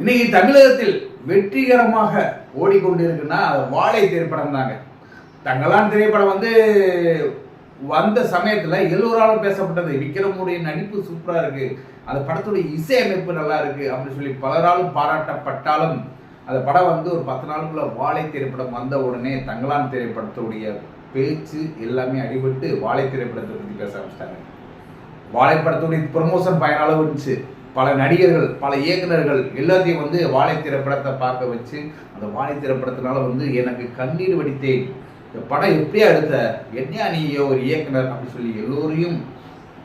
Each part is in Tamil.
இன்னைக்கு தமிழகத்தில் வெற்றிகரமாக ஓடிக்கொண்டிருக்குன்னா அது வாழை திரைப்படம் தாங்க தங்களான் திரைப்படம் வந்து வந்த சமயத்தில் எல்லோராலும் பேசப்பட்டது. விக்ரமுடைய நடிப்பு சூப்பராக இருக்கு. அந்த படத்துடைய இசையமைப்பு நல்லா இருக்கு அப்படின்னு சொல்லி பலராலும் பாராட்டப்பட்டாலும் அந்த படம் வந்து ஒரு பத்து நாளுக்குள்ள வாழை திரைப்படம் வந்த உடனே தங்களான் திரைப்படத்துடைய பேச்சு எல்லாமே அடிபட்டு வாழை திரைப்படத்தை பற்றி பேச ஆரம்பிச்சிட்டாங்க. வாழை படத்துடைய ப்ரமோஷன் பயன இருந்துச்சு. பல நடிகர்கள் பல இயக்குனர்கள் எல்லாத்தையும் வந்து வாழை திரைப்படத்தை பார்க்க வச்சு அந்த வாழை திரைப்படத்தினால வந்து எனக்கு கண்ணீர் வடித்தேன். இந்த படம் எப்படியா எடுத்த? என்னையா நீயோ ஒரு இயக்குனர் அப்படின்னு சொல்லி எல்லோரையும்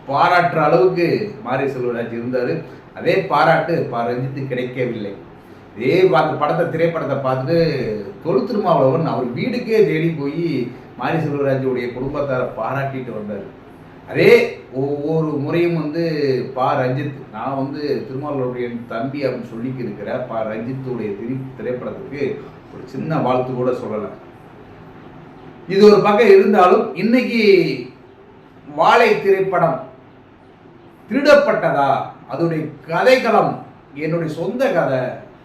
பாராட்டுற அளவுக்கு மாரி செல்வராஜ் இருந்தார். அதே பாராட்டு பா ரஞ்சித்து கிடைக்கவில்லை. இதே அந்த படத்தை திரைப்படத்தை பார்த்துட்டு தொழு திருமாவளவன் அவர் வீடுக்கே தேடி போய் மாரி செல்வராஜுடைய குடும்பத்தாரை பாராட்டிட்டு வந்தார். அதே ஒவ்வொரு முறையும் வந்து பா. ரஞ்சித். நான் வந்து திருமாவளவனுடைய தம்பி அப்படின்னு சொல்லிக்கு இருக்கிற பா. ரஞ்சித்துடைய திரி திரைப்படத்துக்கு ஒரு சின்ன வாழ்த்து கூட சொல்லலை. இது ஒரு பக்கம் இருந்தாலும் இன்னைக்கு வாழை திரைப்படம் திருடப்பட்டதா? அதோடைய கதைக்களம் என்னுடைய சொந்த கதை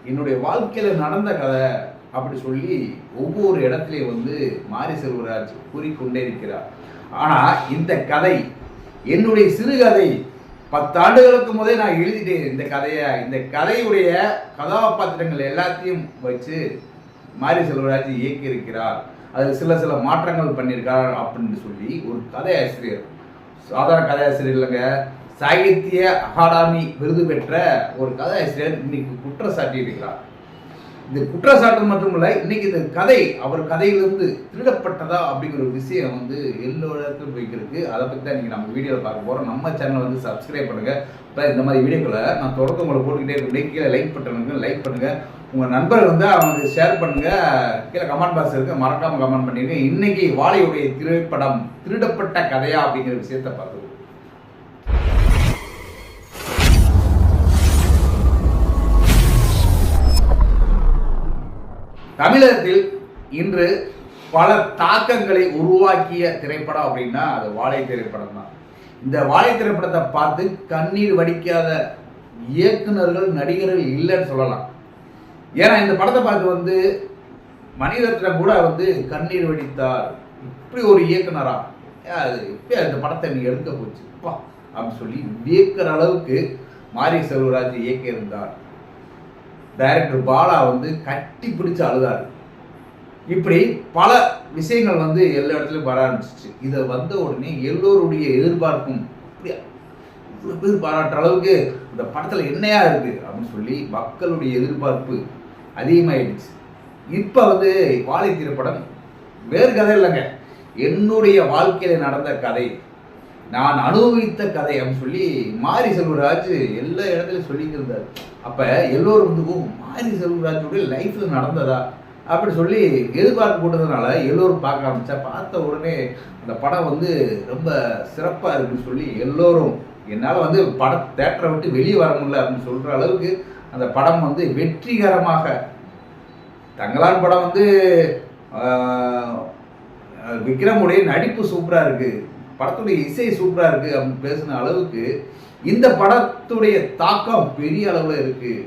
என்னுடைய வாழ்க்கையில நடந்த கதை அப்படி சொல்லி ஒவ்வொரு இடத்துலையும் வந்து மாரி செல்வராஜ் கூறிக்கொண்டே இருக்கிறார். ஆனால் இந்த கதை என்னுடைய சிறுகதை பத்தாண்டுகளுக்கு முதல் நான் எழுதிட்டேன். இந்த கதையை இந்த கதையுடைய கதாபாத்திரங்கள் எல்லாத்தையும் வச்சு மாரி செல்வராஜ் இயக்கியிருக்கிறார். அதில் சில சில மாற்றங்கள் பண்ணியிருக்கார் அப்படின்னு சொல்லி ஒரு கதை ஆசிரியர் சாதாரண கதை ஆசிரியர் இல்லைங்க சாகித்ய அகாடமி விருது பெற்ற ஒரு கதை ஆசிரியர் இன்னைக்கு குற்றம் சாட்டியிருக்கிறார் இந்த குற்றச்சாட்டு மட்டுமில்லை இன்னைக்கு இந்த கதை அவர் கதையிலிருந்து திருடப்பட்டதா அப்படிங்கிற ஒரு விஷயம் வந்து எல்லோருக்கும் போய்க்கிருக்கு. அதை பற்றி தான் நீங்கள் நம்ம வீடியோவில் பார்க்க போகிறோம் நம்ம சேனலை வந்து சப்ஸ்கிரைப் பண்ணுங்கள் இப்போ இந்த மாதிரி வீடியோக்களை நான் தொடர்ந்து உங்களை போட்டுக்கிட்டே இருக்கேன் கீழே லைக் பண்ணுங்க லைக் பண்ணுங்கள் உங்கள் நண்பர் வந்து அவங்களுக்கு ஷேர் பண்ணுங்கள் கீழே கமெண்ட் பாக்ஸ் இருக்குது மறக்காமல் கமெண்ட் பண்ணிடுங்க இன்னைக்கு வாழையுடைய திரைப்படம் திருடப்பட்ட கதையா அப்படிங்கிற விஷயத்தை பார்த்துருக்கோம் தமிழகத்தில் இன்று பல தாக்கங்களை உருவாக்கிய திரைப்படம் அப்படின்னா அது வாழை திரைப்படம் தான். இந்த வாழை திரைப்படத்தை பார்த்து கண்ணீர் வடிக்காத இயக்குநர்கள் நடிகர்கள் இல்லைன்னு சொல்லலாம். ஏன்னா இந்த படத்தை பார்த்து வந்து மணிரத்னம் கூட வந்து கண்ணீர் வடித்தார். இப்படி ஒரு இயக்குனரா? அது இப்போ அந்த படத்தை நீ எடுக்க போச்சு. அப்படின்னு சொல்லி வியக்கிற அளவுக்கு மாரி செல்வராஜ் இயக்கியிருந்தார். டைரக்டர் பாலா வந்து கட்டி பிடிச்சு அழுதார். இப்படி பல விஷயங்கள் வந்து எல்லா இடத்துலையும் வர ஆரம்பிச்சிச்சு. இதை வந்த உடனே எல்லோருடைய எதிர்பார்ப்பும் இவ்வளோ பேர் பாராட்டுற அளவுக்கு இந்த படத்தில் என்னையா இருக்குது அப்படின்னு சொல்லி மக்களுடைய எதிர்பார்ப்பு அதிகமாகிடுச்சு இப்போ வந்து வாழை திரைப்படம் வேறு கதை இல்லைங்க. என்னுடைய வாழ்க்கையில் நடந்த கதை நான் அனுபவித்த கதை அப்படின்னு சொல்லி மாரி செல்வராஜ் எல்லா இடத்துலையும் சொல்லிக்கிருந்தார் அப்போ எல்லோரும் வந்து ஓ மாரி செல்வராஜுடைய லைஃப்பில் நடந்ததா? அப்படி சொல்லி எதிர்பார்ப்பு போட்டதுனால எல்லோரும் பார்க்க ஆரம்பித்தா பார்த்த உடனே அந்த படம் வந்து ரொம்ப சிறப்பாக இருக்குன்னு சொல்லி எல்லோரும் என்னால் வந்து பட தேட்டரை விட்டு வெளியே வர முடியல அப்படின்னு சொல்கிற அளவுக்கு அந்த படம் வந்து வெற்றிகரமாக தங்களான் படம் வந்து விக்ரமுடைய நடிப்பு சூப்பராக இருக்குது படத்துடைய இசை சூப்பராக இருக்குது அப்படின்னு பேசின அளவுக்கு இந்த படத்துடைய தாக்கம் பெரிய அளவில் இருக்குது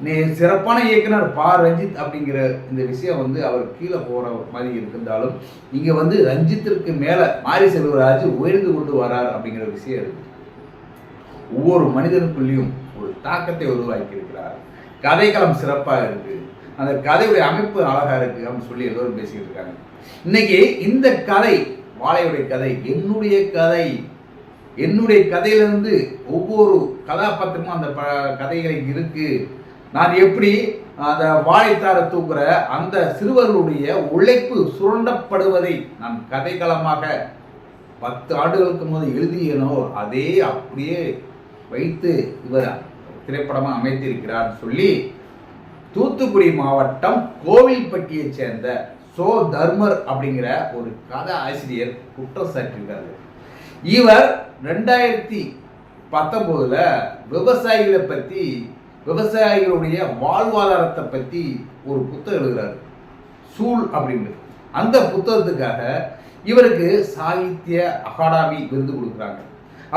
நீ சிறப்பான இயக்குனர் பா. ரஞ்சித் அப்படிங்கிற இந்த விஷயம் வந்து அவர் கீழே போகிற மாதிரி இருந்தாலும் இங்கே வந்து ரஞ்சித்திற்கு மேலே மாரி செல்வராஜ் உயர்ந்து கொண்டு வரார் அப்படிங்கிற விஷயம் இருக்கு. ஒவ்வொரு மனிதனுக்குள்ளேயும் ஒரு தாக்கத்தை உருவாக்கி இருக்கிறார் கதைக்களம் சிறப்பாக இருக்குது அந்த கதையுடைய அமைப்பு அழகாக இருக்குது அப்படின்னு சொல்லி எல்லோரும் பேசிக்கிட்டு இருக்காங்க. இன்னைக்கு இந்த கதை வாழையுடைய கதை என்னுடைய கதை. என்னுடைய கதையிலிருந்து ஒவ்வொரு கதாபாத்திரமும் அந்த ப கதைகளை இருக்கு. நான் எப்படி அந்த வாழைத்தாரை தூக்குற அந்த சிறுவர்களுடைய உழைப்பு சுரண்டப்படுவதை நான் கதைக்களமாக பத்து ஆண்டுகளுக்கு முதல் எழுதியனோ அதே அப்படியே வைத்து இவர் திரைப்படமாக அமைத்திருக்கிறார் சொல்லி தூத்துக்குடி மாவட்டம் கோவில்பட்டியைச் சேர்ந்த சோ தர்மர் அப்படிங்கிற ஒரு கதை ஆசிரியர் குற்றம் சாட்டியிருக்காரு. இவர் ரெண்டாயிரத்தி பத்தொம்போதுல விவசாயிகளை பற்றி விவசாயிகளுடைய வாழ்வாதாரத்தை பற்றி ஒரு புத்தகம் எழுதுறாரு. சூழ் அப்படின்னு அந்த புத்தகத்துக்காக இவருக்கு சாகித்ய அகாடமி விருது கொடுக்குறாங்க.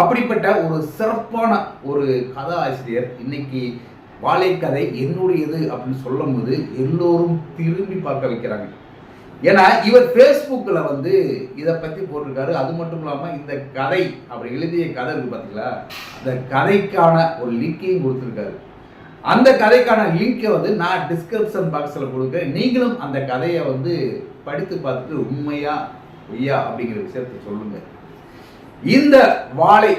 அப்படிப்பட்ட ஒரு சிறப்பான ஒரு கதாசிரியர் இன்னைக்கு வாழைக்கதை என்னுடையது அப்படின்னு சொல்லும்போது எல்லோரும் திரும்பி பார்க்க வைக்கிறாங்க. ஏன்னா இவர் ஃபேஸ்புக்கில் வந்து இதை பற்றி போட்டிருக்காரு. அது மட்டும் இல்லாமல் இந்த கதை அவர் எழுதிய கதை இருக்கு பார்த்தீங்களா அந்த கதைக்கான ஒரு லிங்கையும் கொடுத்துருக்காரு. அந்த கதைக்கான லிங்கை வந்து நான் டிஸ்கிரிப்ஷன் பாக்ஸில் கொடுக்குறேன். நீங்களும் அந்த கதையை வந்து படித்து பார்த்துட்டு உண்மையா பொய்யா அப்படிங்கிற விஷயத்தை சொல்லுங்க. இந்த வாழை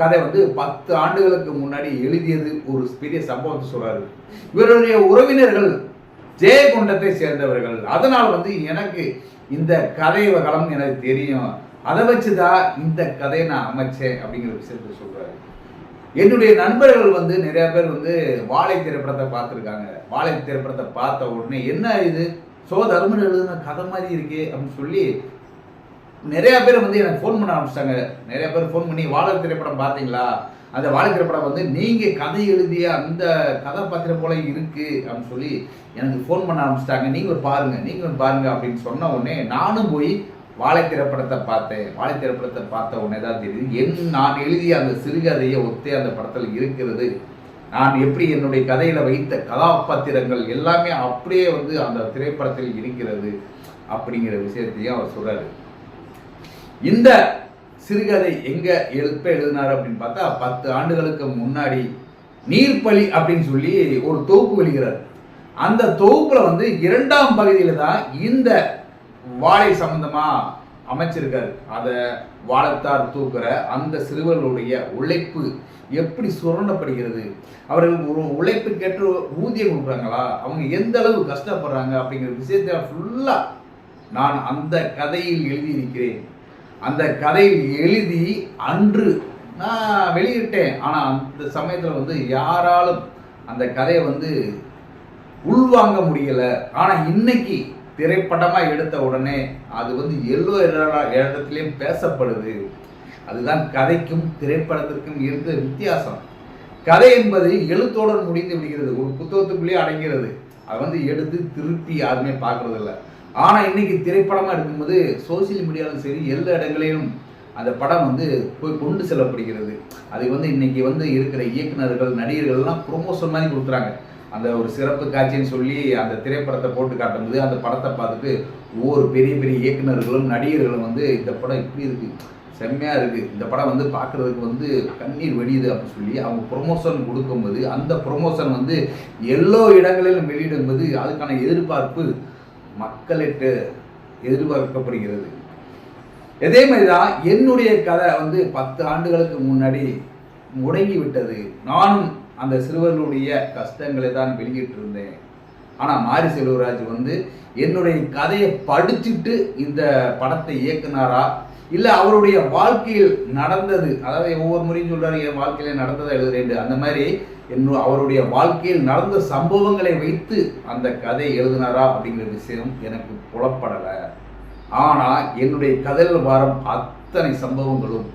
கதை வந்து பத்து ஆண்டுகளுக்கு முன்னாடி எழுதியது ஒரு பெரிய சம்பவத்தை சொல்றாரு. இவருடைய உறவினர்கள் ஜெயகுண்டத்தை சேர்ந்தவர்கள். அதனால் வந்து எனக்கு இந்த கதை வகலம் எனக்கு தெரியும். அதை வச்சுதான் இந்த கதையை நான் அமைச்சேன் அப்படிங்கிற விஷயத்த சொல்றாரு. என்னுடைய நண்பர்கள் வந்து நிறைய பேர் வந்து வாழை திரைப்படத்தை பார்த்துருக்காங்க. வாழை திரைப்படத்தை பார்த்த உடனே என்ன இது? சோ தர்மன் எழுதுன கதை மாதிரி இருக்கே அப்படின்னு சொல்லி நிறைய பேர் வந்து எனக்கு ஃபோன் பண்ண ஆரம்பிச்சிட்டாங்க. நிறைய பேர் ஃபோன் பண்ணி வாழை திரைப்படம் பார்த்தீங்களா? அந்த வாழை படம் வந்து நீங்கள் கதை எழுதிய அந்த கதாபாத்திரம் போல இருக்குது அப்படின்னு சொல்லி எனக்கு ஃபோன் பண்ண ஆரம்பிச்சிட்டாங்க. நீங்கள் பாருங்கள் நீங்கள் பாருங்கள் அப்படின்னு சொன்ன உடனே நானும் போய் வாழை திரைப்படத்தை பார்த்தேன். வாழை திரைப்படத்தை பார்த்த உடனே தான் தெரியுது என் நான் எழுதிய அந்த சிறுகதையை ஒத்தே அந்த படத்தில் இருக்கிறது. நான் எப்படி என்னுடைய கதையில் வைத்த கதாபாத்திரங்கள் எல்லாமே அப்படியே வந்து அந்த திரைப்படத்தில் இருக்கிறது அப்படிங்கிற விஷயத்தையும் அவர் சொல்கிறார் இந்த சிறுகதை எங்க எழுப்ப எழுதினார் அப்படின்னு பார்த்தா பத்து ஆண்டுகளுக்கு முன்னாடி நீர்ப்பலி அப்படின்னு சொல்லி ஒரு தொகுப்பு வெளிகிறார் அந்த தொகுப்புல வந்து இரண்டாம் பகுதியில தான் இந்த வாழை சம்பந்தமா அமைச்சிருக்காரு. அதை வாழத்தார் தூக்குற அந்த சிறுவர்களுடைய உழைப்பு எப்படி சுரண்டப்படுகிறது? அவர்கள் ஒரு உழைப்புக்கேற்ற ஊதியம் கொடுக்குறாங்களா? அவங்க எந்த அளவு கஷ்டப்படுறாங்க அப்படிங்கிற விஷயத்தை ஃபுல்லாக நான் அந்த கதையில் எழுதியிருக்கிறேன். அந்த கதையில் எழுதி அன்று நான் வெளியிட்டேன். ஆனால் அந்த சமயத்தில் வந்து யாராலும் அந்த கதையை வந்து உள்வாங்க முடியலை. ஆனால் இன்னைக்கு திரைப்படமாக எடுத்த உடனே அது வந்து எல்லோ இடத்துலையும் பேசப்படுது. அதுதான் கதைக்கும் திரைப்படத்திற்கும் இருந்த வித்தியாசம். கதை என்பது எழுத்தோடு முடிந்து விடுகிறது. ஒரு புத்தகத்துக்குள்ளேயே அடங்கிறது. அதை வந்து எடுத்து திருப்பி யாருமே பார்க்குறதில்ல. ஆனால் இன்னைக்கு திரைப்படமாக எடுக்கும்போது சோசியல் மீடியாவிலும் சரி எல்லா இடங்களிலும் அந்த படம் வந்து போய் கொண்டு செல்லப்படுகிறது. அது வந்து இன்னைக்கு வந்து இருக்கிற இயக்குநர்கள் நடிகர்கள்லாம் ப்ரொமோஷன் மாதிரி கொடுக்குறாங்க. அந்த ஒரு சிறப்பு காட்சின்னு சொல்லி அந்த திரைப்படத்தை போட்டு காட்டும்போது அந்த படத்தை பார்த்துட்டு ஒவ்வொரு பெரிய பெரிய இயக்குநர்களும் நடிகர்களும் வந்து இந்த படம் இப்படி இருக்குது செம்மையாக இருக்குது இந்த படம் வந்து பார்க்குறதுக்கு வந்து கண்ணீர் வெடியுது அப்படின்னு சொல்லி அவங்க ப்ரொமோஷன் கொடுக்கும்போது அந்த ப்ரொமோஷன் வந்து எல்லோ இடங்களிலும் வெளியிடும்போது அதுக்கான எதிர்பார்ப்பு மக்களிட்டு எதிர்பார்க்கப்படுகிறது. இதே மாதிரி தான் என்னுடைய கதை வந்து பத்து ஆண்டுகளுக்கு முன்னாடி முடங்கி விட்டது நானும் அந்த சிறுவர்களுடைய கஷ்டங்களை தான் வெளியிட்டிருந்தேன் ஆனால் மாரி செல்வராஜ் வந்து என்னுடைய கதையை படிச்சுட்டு இந்த படத்தை இயக்குனாரா? இல்லை அவருடைய வாழ்க்கையில் நடந்தது அதாவது ஒவ்வொரு முறையும் சொல்றாரு என் வாழ்க்கையில் நடந்ததை எழுதுறேன் அந்த மாதிரி என்று அவருடைய வாழ்க்கையில் நடந்த சம்பவங்களை வைத்து அந்த கதை எழுதினாரா அப்படிங்கிற விஷயம் எனக்கு புலப்படலை. ஆனால் என்னுடைய கதையில் வாரம் அத்தனை சம்பவங்களும்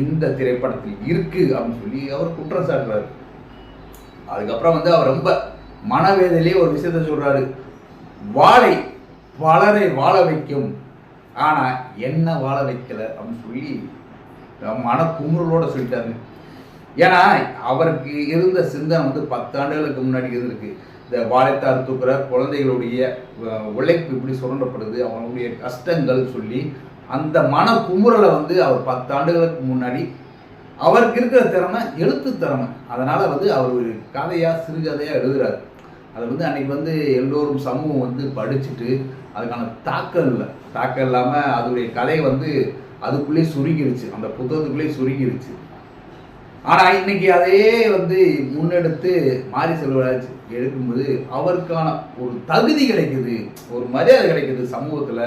இந்த திரைப்படத்தில் இருக்கு அப்படின்னு சொல்லி அவர் குற்றம் சாட்டுறாரு அதுக்கப்புறம் வந்து அவர் ரொம்ப மனவேதனையிலே ஒரு விஷயத்த சொல்றாரு. வாழை பலரை வாழ வைக்கும். ஆனால் என்ன வாழ வைக்கல அப்படின்னு சொல்லி மன குமுறலோட சொல்லிட்டாரு. ஏன்னா அவருக்கு இருந்த சிந்தனை வந்து பத்து ஆண்டுகளுக்கு முன்னாடி இருந்திருக்கு. இந்த வாழைத்தார் தூக்குற குழந்தைகளுடைய உழைப்பு இப்படி சுரண்டப்படுது அவங்களுடைய கஷ்டங்கள் சொல்லி அந்த மன குமுறலை வந்து அவர் பத்து ஆண்டுகளுக்கு முன்னாடி அவருக்கு இருக்கிற திறமை எழுத்து திறமை. அதனால வந்து அவர் ஒரு கதையா சிறுகதையா எழுதுறாரு. அதை வந்து அன்னைக்கு வந்து எல்லோரும் சமூகம் வந்து படிச்சுட்டு அதுக்கான தாக்கம் இல்லை. தாக்கம் இல்லாமல் அதோடைய கலை வந்து அதுக்குள்ளேயே சுருங்கிருச்சு. அந்த புத்தகத்துக்குள்ளேயே சுருங்கிருச்சு. ஆனால் இன்னைக்கு அதையே வந்து முன்னெடுத்து மாரி செல்வராஜ் எடுக்கும்போது அவருக்கான ஒரு தகுதி கிடைக்குது ஒரு மரியாதை கிடைக்குது சமூகத்தில்.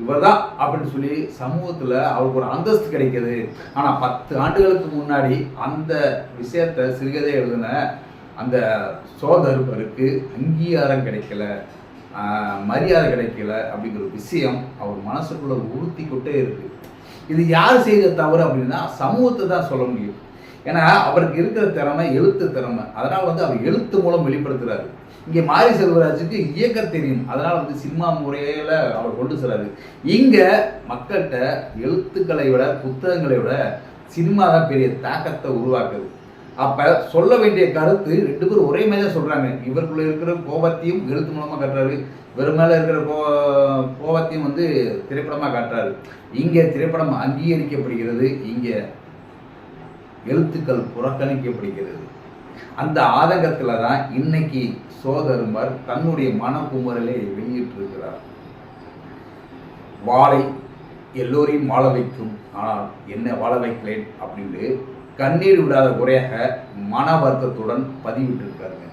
இவர் தான் அப்படின்னு சொல்லி சமூகத்தில் அவருக்கு ஒரு அந்தஸ்து கிடைக்கிது. ஆனால் பத்து ஆண்டுகளுக்கு முன்னாடி அந்த விஷயத்த சிறுகதை எழுதின அந்த சோதரருக்கு அங்கீகாரம் கிடைக்கல மரியாதை கிடைக்கல அப்படிங்கிற ஒரு விஷயம் அவர் மனசுக்குள்ளே உறுத்தி இருக்குது இது யார் செய்த தவறு அப்படின்னா சமூகத்தை தான் சொல்ல முடியும். ஏன்னா அவருக்கு இருக்கிற திறமை எழுத்து திறமை. அதனால் வந்து அவர் எழுத்து மூலம் வெளிப்படுத்துறாரு. இங்கே மாரி செல்வராஜுக்கு இயக்க தெரியும். அதனால் வந்து சினிமா முறையில் அவர் கொண்டு செல்றாரு. இங்கே மக்கள்கிட்ட எழுத்துக்களை விட புத்தகங்களை விட சினிமா தான் பெரிய தாக்கத்தை உருவாக்குது. அப்போ சொல்ல வேண்டிய கருத்து ரெண்டு பேரும் ஒரே மாதிரி தான் சொல்கிறாங்க இவருக்குள்ள இருக்கிற கோபத்தையும் எழுத்து மூலமாக காட்டுறாரு. இவர் மேலே இருக்கிற கோ கோபத்தையும் வந்து திரைப்படமாக காட்டுறாரு. இங்கே திரைப்படம் அங்கீகரிக்கப்படுகிறது. இங்கே எழுத்துக்கள் புறக்கணிக்கப்படுகிறது. அந்த ஆதங்கத்தில் தான் இன்னைக்கு சோதரும்பர் தன்னுடைய மனக்குமுறலை வெளியிட்டிருக்கிறார். வாழை எல்லோரையும் வாழ வைக்கும். ஆனால் என்ன வாழ வைக்கலேன் அப்படின்னு கண்ணீர் விடாத குறையாக மன வருத்தத்துடன் பதிவிட்டிருக்காருங்க.